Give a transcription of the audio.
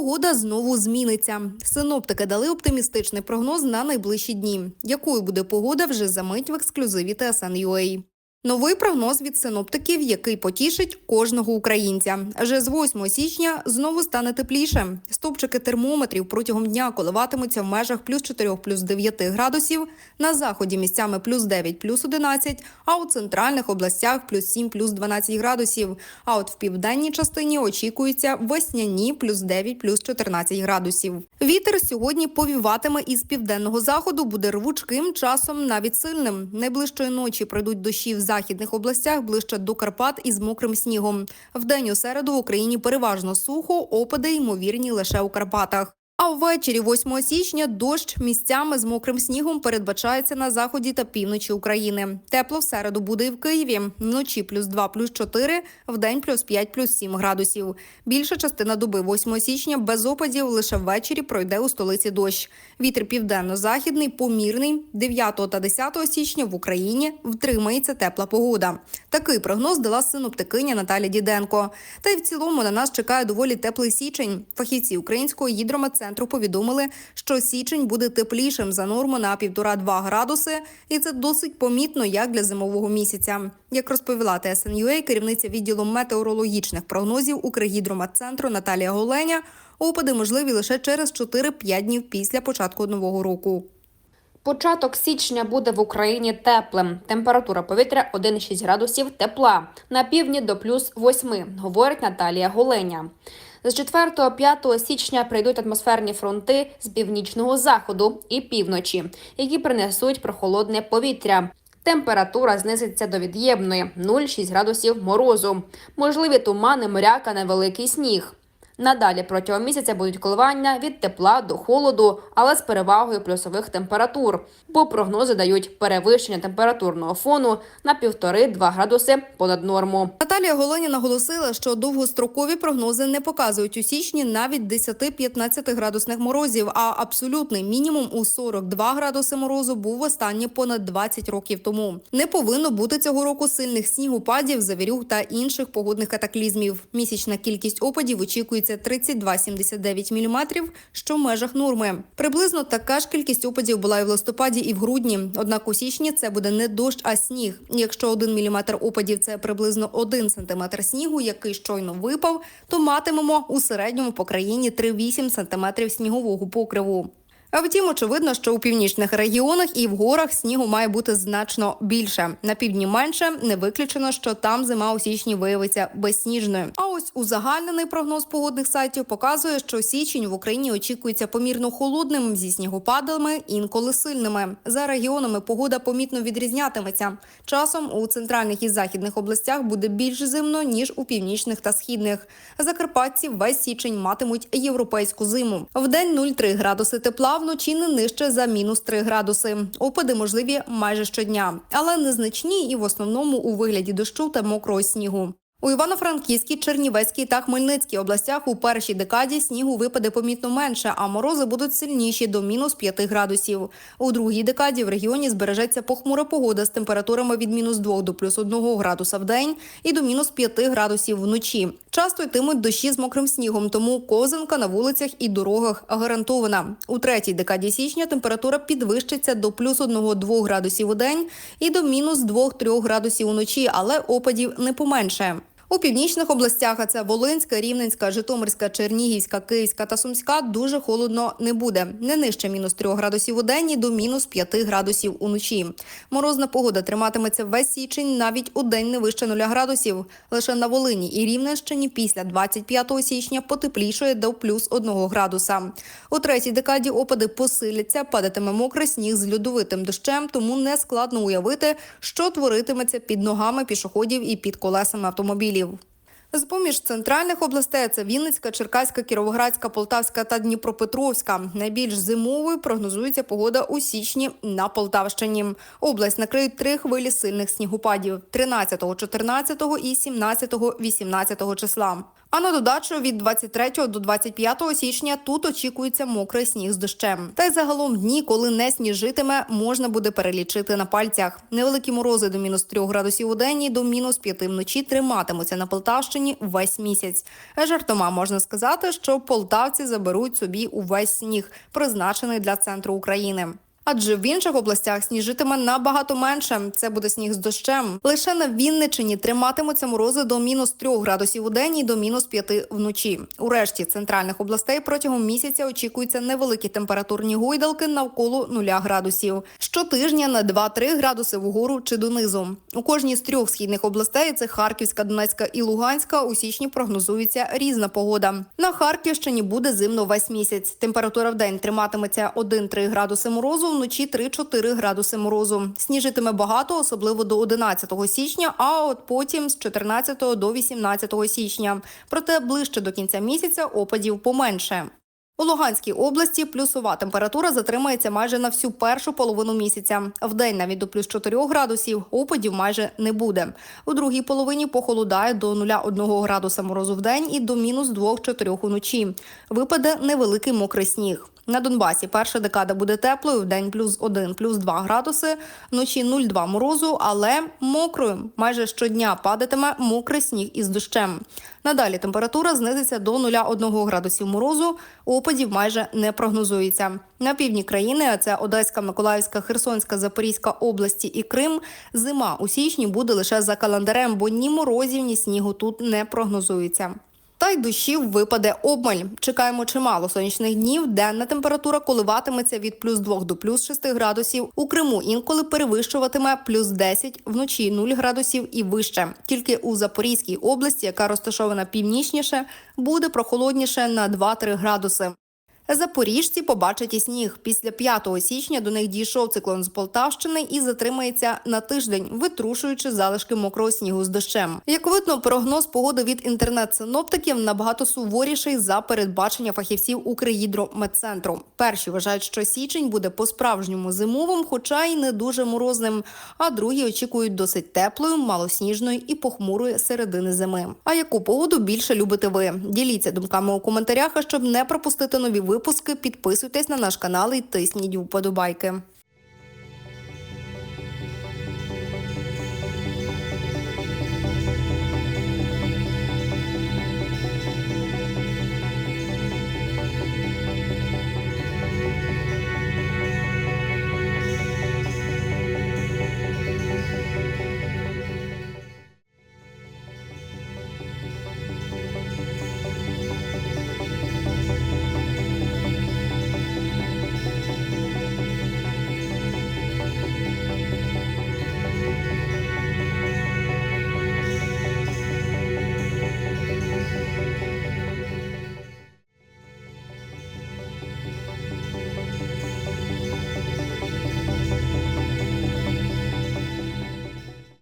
Погода знову зміниться. Синоптики дали оптимістичний прогноз на найближчі дні. Якою буде погода вже за мить в ексклюзиві TSN.ua. Новий прогноз від синоптиків, який потішить кожного українця. Вже з 8 січня знову стане тепліше. Стопчики термометрів протягом дня коливатимуться в межах плюс 4, плюс 9 градусів. На заході місцями плюс 9, плюс 11, а у центральних областях плюс 7, плюс 12 градусів. А от в південній частині очікуються весняні плюс 9, плюс 14 градусів. Вітер сьогодні повіватиме із південного заходу, буде рвучким часом навіть сильним. Найближчої ночі пройдуть дощі в західних областях ближче до Карпат із мокрим снігом. Вдень у середу в Україні переважно сухо, опади ймовірні лише у Карпатах. А ввечері 8 січня дощ місцями з мокрим снігом передбачається на заході та півночі України. Тепло в середу буде і в Києві. Вночі плюс 2, плюс 4, вдень плюс 5, плюс 7 градусів. Більша частина доби 8 січня без опадів лише ввечері пройде у столиці дощ. Вітер південно-західний, помірний. 9 та 10 січня в Україні втримається тепла погода. Такий прогноз дала синоптикиня Наталя Діденко. Та й в цілому на нас чекає доволі теплий січень. Фахівці українського гідрометцентру повідомили, що січень буде теплішим за норму на 1,5-2 градуси, і це досить помітно як для зимового місяця. Як розповіла ТСНЮА, керівниця відділу метеорологічних прогнозів Укргідрометцентру Наталія Голеня, опади можливі лише через 4-5 днів після початку нового року. Початок січня буде в Україні теплим. Температура повітря 1,6 градусів тепла. На півдні до плюс 8, говорить Наталія Голеня. З 4-5 січня прийдуть атмосферні фронти з північного заходу і півночі, які принесуть прохолодне повітря. Температура знизиться до від'ємної 0,6 градусів морозу. Можливі тумани, моряка, невеликий сніг. Надалі протягом місяця будуть коливання від тепла до холоду, але з перевагою плюсових температур, бо прогнози дають перевищення температурного фону на 1,5-2 градуси понад норму. Наталія Голеня наголосила, що довгострокові прогнози не показують у січні навіть 10-15 градусних морозів, а абсолютний мінімум у 42 градуси морозу був востаннє понад 20 років тому. Не повинно бути цього року сильних снігопадів, завірюх та інших погодних катаклізмів. Місячна кількість опадів очікується 32,79 мм, що в межах норми. Приблизно така ж кількість опадів була і в листопаді, і в грудні. Однак у січні це буде не дощ, а сніг. Якщо 1 мм опадів це приблизно 1 см снігу, який щойно випав, то матимемо у середньому по країні 3-8 см снігового покриву. А втім, очевидно, що у північних регіонах і в горах снігу має бути значно більше. На півдні менше не виключено, що там зима у січні виявиться безсніжною. А ось узагальнений прогноз погодних сайтів показує, що січень в Україні очікується помірно холодним зі снігопадами, інколи сильними. За регіонами погода помітно відрізнятиметься. Часом у центральних і західних областях буде більш зимно ніж у північних та східних. Закарпатці весь січень матимуть європейську зиму. В день 0,3 градуси тепла вночі не нижче за мінус 3 градуси. Опади можливі майже щодня, але незначні і в основному у вигляді дощу та мокрого снігу. У Івано-Франківській, Чернівецькій та Хмельницькій областях у першій декаді снігу випаде помітно менше, а морози будуть сильніші до мінус 5 градусів. У другій декаді в регіоні збережеться похмура погода з температурами від мінус 2 до плюс 1 градуса в день і до мінус 5 градусів вночі. Часто йтимуть дощі з мокрим снігом, тому козинка на вулицях і дорогах гарантована. У третій декаді січня температура підвищиться до плюс 1-2 градусів у день і до мінус 2-3 градусів уночі, але опадів не поменше. У північних областях, а це Волинська, Рівненська, Житомирська, Чернігівська, Київська та Сумська, дуже холодно не буде. Не нижче мінус 3 градусів у день і до мінус 5 градусів уночі. Морозна погода триматиметься весь січень, навіть у день не вище 0 градусів. Лише на Волині і Рівненщині після 25 січня потеплішає до плюс 1 градуса. У третій декаді опади посиляться, падатиме мокрий сніг з льодовитим дощем, тому не складно уявити, що творитиметься під ногами пішоходів і під колесами автомобілів. З-поміж центральних областей це Вінницька, Черкаська, Кіровоградська, Полтавська та Дніпропетровська. Найбільш зимовою прогнозується погода у січні на Полтавщині. Область накриють три хвилі сильних снігопадів 13, 14 і 17, 18 числа. А на додачу від 23 до 25 січня тут очікується мокрий сніг з дощем. Та й загалом дні, коли не сніжитиме, можна буде перелічити на пальцях. Невеликі морози до мінус 3 градусів у день і до мінус 5 вночі триматимуться на Полтавщині весь місяць. Жартома можна сказати, що полтавці заберуть собі увесь сніг, призначений для центру України. Адже в інших областях сніжитиме набагато менше. Це буде сніг з дощем. Лише на Вінничині триматимуться морози до мінус 3 градусів у день і до мінус 5 вночі. У решті центральних областей протягом місяця очікуються невеликі температурні гойдалки навколо 0 градусів. Щотижня на 2-3 градуси вгору чи донизу. У кожній з трьох східних областей це Харківська, Донецька і Луганська. У січні прогнозується різна погода. На Харківщині буде зимно весь місяць. Температура в день триматиметься 1-3 градуси морозу, вночі 3-4 градуси морозу. Сніжитиме багато, особливо до 11 січня, а от потім з 14 до 18 січня. Проте ближче до кінця місяця опадів поменше. У Луганській області плюсова температура затримається майже на всю першу половину місяця. Вдень навіть до плюс 4 градусів опадів майже не буде. У другій половині похолодає до 0,1 градуса морозу в день і до мінус 2-4 уночі. Випаде невеликий мокрий сніг. На Донбасі перша декада буде теплою, вдень плюс 1, плюс 2 градуси, вночі 0,2 морозу, але мокрою. Майже щодня падатиме мокрий сніг із дощем. Надалі температура знизиться до 0,1 градусів морозу, опадів майже не прогнозується. На півдні країни, а це Одеська, Миколаївська, Херсонська, Запорізька області і Крим, зима у січні буде лише за календарем, бо ні морозів, ні снігу тут не прогнозується. Та й душі випаде обмаль. Чекаємо чимало сонячних днів. Денна температура коливатиметься від плюс 2 до плюс 6 градусів. У Криму інколи перевищуватиме плюс 10, вночі 0 градусів і вище. Тільки у Запорізькій області, яка розташована північніше, буде прохолодніше на 2-3 градуси. Запоріжці побачать і сніг. Після 5 січня до них дійшов циклон з Полтавщини і затримається на тиждень, витрушуючи залишки мокрого снігу з дощем. Як видно, прогноз погоди від інтернет-синоптиків набагато суворіший за передбачення фахівців Укргідрометцентру. Перші вважають, що січень буде по-справжньому зимовим, хоча й не дуже морозним. А другі очікують досить теплої, малосніжної і похмурої середини зими. А яку погоду більше любите ви? Діліться думками у коментарях. Щоб не пропустити нові випуски, підписуйтесь на наш канал і тисніть вподобайки.